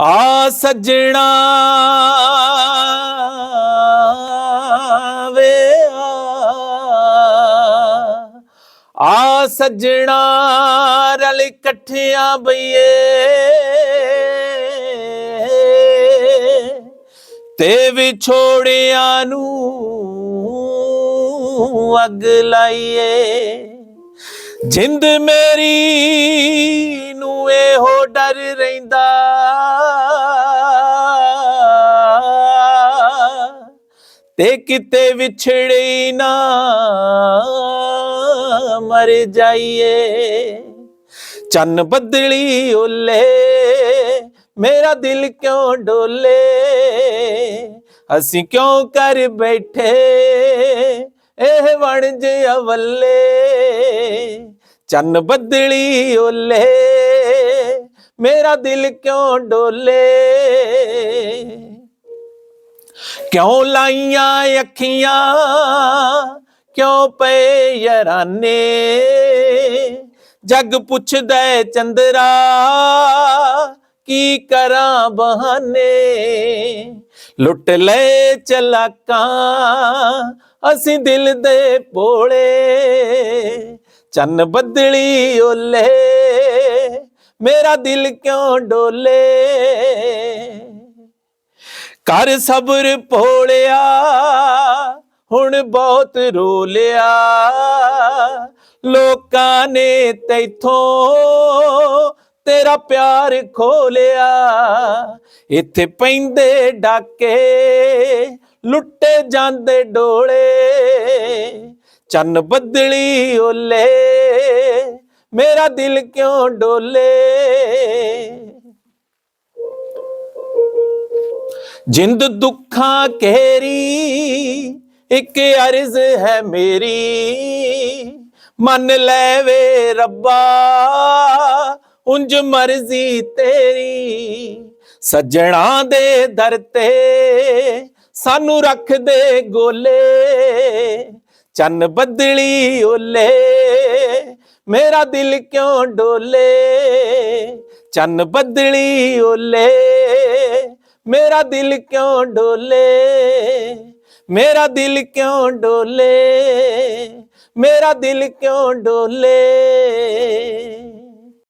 ਆ ਸੱਜਣਾ ਵੇ ਆ। ਸੱਜਣਾ ਰਲ ਇਕੱਠਿਆਂ ਬਈਏ। ਤੇ ਵਿਛੋੜਿਆਂ ਨੂੰ ਅੱਗ ਲਾਈਏ। ਜਿੰਦ ਮੇਰੀ ਨੂੰ ਇਹੋ ਡਰ ਰਹਿੰਦਾ। ਤੇ ਕਿਤੇ ਵਿਛੜੇ ਨਾ ਮਰ ਜਾਈਏ। ਚੰਨ ਬੱਦਲੀ ਓਲੇ, ਮੇਰਾ ਦਿਲ ਕਿਉਂ ਡੋਲੇ? ਅਸੀਂ ਕਿਉਂ ਕਰ ਬੈਠੇ? ਇਹ ਵਣ ਜਿਹਾ ਵੱਲੇ ਚੰਨ ਬੱਦਲੀ ਓਲੇ ਮੇਰਾ ਦਿਲ ਕਿਉਂ ਡੋਲੇ ਕਿਉਂ ਲਾਈਆਂ ਅੱਖੀਆਂ ਕਿਉਂ ਪਏ ਯਰਾਨੇ ਜੱਗ ਪੁੱਛਦਾ ਏ ਚੰਦਰਾ ਕੀ ਕਰਾਂ ਬਹਾਨੇ ਲੁੱਟ ਲੈ ਚਲਾਕਾਂ ਅਸੀਂ ਦਿਲ ਦੇ ਪੋਲੇ ਚੰਨ ਬਦਲੀ ਓਲੇ, ਮੇਰਾ ਦਿਲ ਕਿਉਂ ਡੋਲੇ? ਕਰ ਸਬਰ ਭੋਲਿਆ, ਹੁਣ ਬਹੁਤ ਰੋਲਿਆ। ਲੋਕਾਂ ਨੇ ਤੈਥੋਂ ਤੇਰਾ ਪਿਆਰ ਖੋ ਲਿਆ ਇੱਥੇ ਪੈਂਦੇ ਡਾਕੇ, ਲੁੱਟੇ ਜਾਂਦੇ ਡੋਲੇ। ਚੰਨ ਬੱਦਲੀ ਓਲੇ, ਮੇਰਾ ਦਿਲ ਕਿਉਂ ਡੋਲੇ? ਜਿੰਦ ਦੁੱਖਾਂ ਘੇਰੀ, ਇੱਕ ਅਰਜ਼ ਹੈ ਮੇਰੀ, ਮੰਨ ਲੈ ਵੇ ਰੱਬਾ ਉੰਜ ਮਰਜ਼ੀ ਤੇਰੀ। ਸੱਜਣਾ ਦੇ ਦਰ ਤੇ ਸਾਨੂੰ ਰੱਖ ਦੇ ਗੋਲੇ ਚੰਨ ਬੱਦਲੀ ਓਲੇ, ਮੇਰਾ ਦਿਲ ਕਿਉਂ ਡੋਲੇ? ਚੰਨ ਬੱਦਲੀ ਓਲੇ, ਮੇਰਾ ਦਿਲ ਕਿਉਂ ਡੋਲੇ? ਮੇਰਾ ਦਿਲ ਕਿਉਂ ਡੋਲੇ? ਮੇਰਾ ਦਿਲ ਕਿਉਂ ਡੋਲੇ?